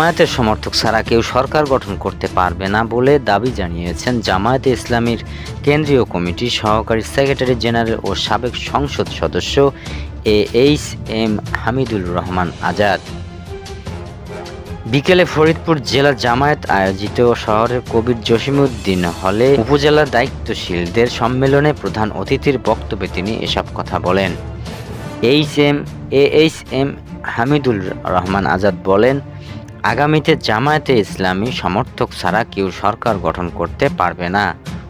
জামায়াতের সমর্থক ছাড়া কেউ সরকার গঠন করতে পারবে না বলে দাবি জানিয়েছেন জামায়াতে ইসলামীর কেন্দ্রীয় কমিটির সহকারী সেক্রেটারি জেনারেল ও সাবেক সংসদ সদস্য A H M Hamidul Rahman Azad. বিকেলে ফরিদপুর জেলা জামায়াত আয়োজিত শহরের কবির জসিমউদ্দিন হলে উপজেলা দায়িত্বশীলদের সম্মেলনে প্রধান অতিথির বক্তব্যে তিনি এসব কথা বলেন। H M, A H M Hamidul Rahman Azad বলেন আগামীতে জামায়াতে ইসলামী সমর্থক ছাড়া কেউ সরকার গঠন করতে পারবে না।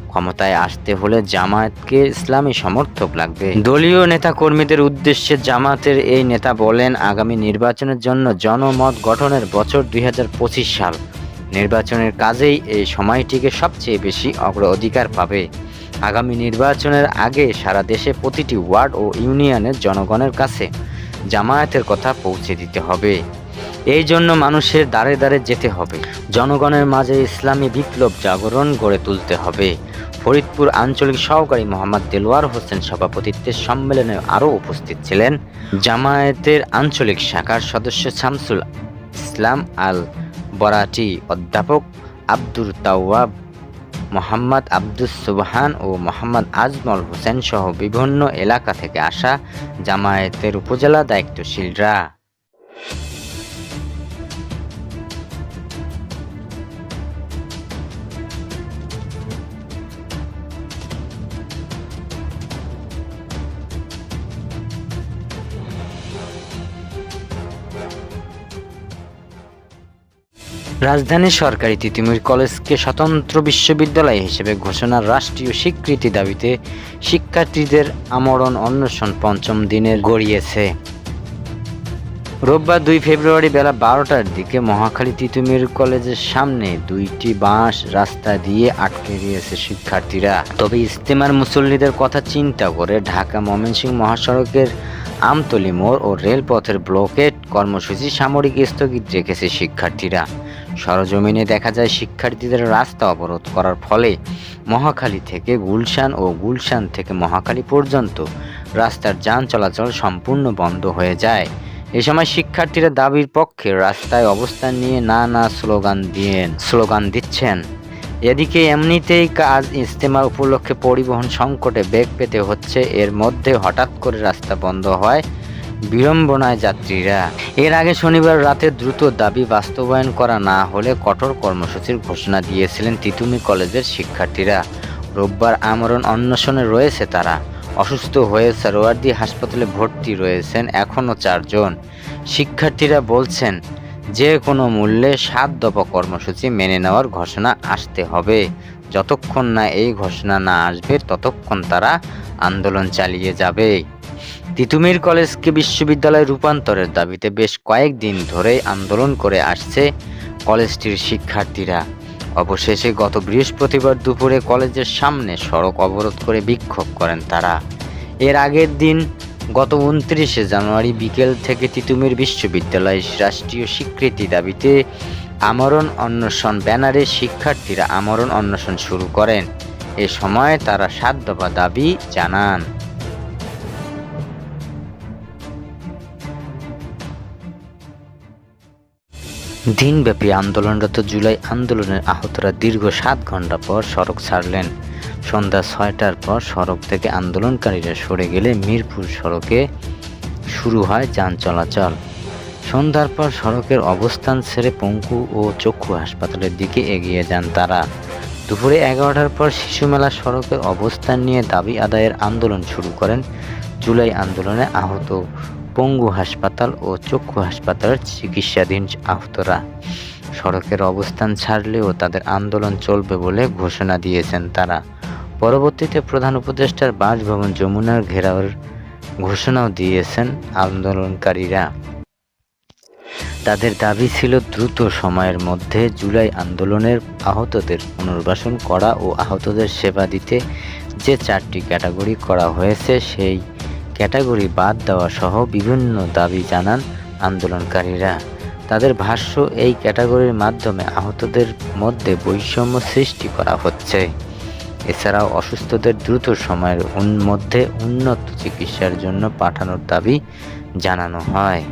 ক্ষমতায় আসতে হলে জামায়াতকে ইসলামী সমর্থক লাগবে। দলীয় নেতা কর্মীদের উদ্দেশ্যে জামায়াতের এই নেতা বলেন, আগামী নির্বাচনের জন্য জনমত গঠনের বছর দুই হাজার পঁচিশ সাল। নির্বাচনের কাজেই এই সময়টিকে সবচেয়ে বেশি অগ্রাধিকার পাবে। আগামী নির্বাচনের আগে সারা দেশে প্রতিটি ওয়ার্ড ও ইউনিয়নের জনগণের কাছে জামায়াতের কথা পৌঁছে দিতে হবে। এই জন্য মানুষের দ্বারে দ্বারে যেতে হবে। জনগণের মাঝে ইসলামী বিপ্লব জাগরণ গড়ে তুলতে হবে। ফরিদপুর আঞ্চলিক সহকারী মোহাম্মদ দেলোয়ার হোসেন সভাপতিত্বের সম্মেলনে আরও উপস্থিত ছিলেন জামায়াতের আঞ্চলিক শাখার সদস্য শামসুল ইসলাম আল বরাটি, অধ্যাপক আব্দুর তাওয়াব, মোহাম্মদ আব্দুস সুবহান ও মোহাম্মদ আজমল হোসেন সহ বিভিন্ন এলাকা থেকে আসা জামায়াতের উপজেলা দায়িত্বশীলরা। রাজধানীর সরকারি তিতুমির কলেজকে স্বতন্ত্র বিশ্ববিদ্যালয় হিসেবে ঘোষণার রাষ্ট্রীয় স্বীকৃতি দাবিতে শিক্ষার্থীদের আমরণ অন্বেষণ পঞ্চম দিনে গড়িয়েছে। রোববার দুই ফেব্রুয়ারি বেলা বারোটার দিকে মহাখালী তিতুমির কলেজের সামনে দুইটি বাঁশ রাস্তা দিয়ে আটকে দিয়েছে শিক্ষার্থীরা। তবে ইস্তেমার মুসল্লিদের কথা চিন্তা করে ঢাকা ময়মনসিংহ মহাসড়কের আমতলি মোড় ও রেলপথের ব্লকেট কর্মসূচি সামরিক স্থগিত রেখেছে শিক্ষার্থীরা। সরজমিনে দেখা যায় শিক্ষার্থীদের রাস্তা অবরোধ করার ফলে মহাখালী থেকে গুলশান ও গুলশান থেকে মহাখালী পর্যন্ত রাস্তার যান চলাচল সম্পূর্ণ বন্ধ হয়ে যায়। এ সময় শিক্ষার্থীরা দাবির পক্ষে রাস্তায় অবস্থান নিয়ে না না স্লোগান দিয়ে, স্লোগান দিচ্ছেন। এদিকে এমনিতেই কাজ ইজতেমা উপলক্ষে পরিবহন সংকটে বেগ পেতে হচ্ছে। এর মধ্যে হঠাৎ করে রাস্তা বন্ধ হয় বিড়ম্বনায় যাত্রীরা। এর আগে শনিবার রাতে দ্রুত দাবি বাস্তবায়ন করা না হলে কঠোর কর্মসূচির ঘোষণা দিয়েছিলেন তিতুমি কলেজের শিক্ষার্থীরা। রোববার আমরণ অন্বেষণে রয়েছে তারা। অসুস্থ হয়ে সারোয়ার্দি হাসপাতালে ভর্তি রয়েছেন এখনও চারজন। শিক্ষার্থীরা বলছেন, যে কোনো মূল্যে সাত দফা কর্মসূচি মেনে নেওয়ার ঘোষণা আসতে হবে। যতক্ষণ না এই ঘোষণা না আসবে, ততক্ষণ তারা আন্দোলন চালিয়ে যাবে। তিতুমির কলেজকে বিশ্ববিদ্যালয় রূপান্তরের দাবিতে বেশ কয়েকদিন ধরে আন্দোলন করে আসছে কলেজটির শিক্ষার্থীরা। অবশেষে গত বৃহস্পতিবার দুপুরে কলেজের সামনে সড়ক অবরোধ করে বিক্ষোভ করেন তারা। এর আগের দিন গত উনত্রিশে জানুয়ারি বিকেল থেকে তিতুমির বিশ্ববিদ্যালয় রাষ্ট্রীয় স্বীকৃতি দাবিতে আমরণ অন্বেষণ ব্যানারে শিক্ষার্থীরা আমরণ অন্বেষণ শুরু করেন। এ সময় তারা দফা দাবি জানান। দিনব্যাপী আন্দোলনরত জুলাই আন্দোলনের আহতরা দীর্ঘ সাত ঘণ্টা পর সড়ক ছাড়লেন। সন্ধ্যা ছয়টার পর সড়ক থেকে আন্দোলনকারীরা সরে গেলে মিরপুর সড়কে শুরু হয় যান চলাচল। সন্ধ্যার পর সড়কের অবস্থান ছেড়ে পঙ্কু ও চক্ষু হাসপাতালের দিকে এগিয়ে যান তারা। দুপুরে এগারোটার পর শিশু মেলা সড়কের অবস্থান নিয়ে দাবি আদায়ের আন্দোলন শুরু করেন জুলাই আন্দোলনে আহত পঙ্গু হাসপাতাল ও চক্ষু হাসপাতালের চিকিৎসাধীন আহতরা। সড়কের অবস্থান ছাড়লেও তাদের আন্দোলন চলবে বলে ঘোষণা দিয়েছেন তারা। পরবর্তীতে প্রধান উপদেষ্টার বাসভবন যমুনার ঘেরাওয়ের ঘোষণাও দিয়েছেন আন্দোলনকারীরা। তাদের দাবি ছিল দ্রুত সময়ের মধ্যে জুলাই আন্দোলনের আহতদের পুনর্বাসন করা ও আহতদের সেবা দিতে যে চারটি ক্যাটাগরি করা হয়েছে, সেই ক্যাটাগরি বাদ দেওয়া সহ বিভিন্ন দাবি জানান আন্দোলনকারীরা। তাদের ভাষ্য, এই ক্যাটাগরির মাধ্যমে আহতদের মধ্যে বৈষম্য সৃষ্টি করা হচ্ছে। এছাড়াও অসুস্থদের দ্রুত সময়ের মধ্যে উন্নত চিকিৎসার জন্য পাঠানোর দাবি জানানো হয়।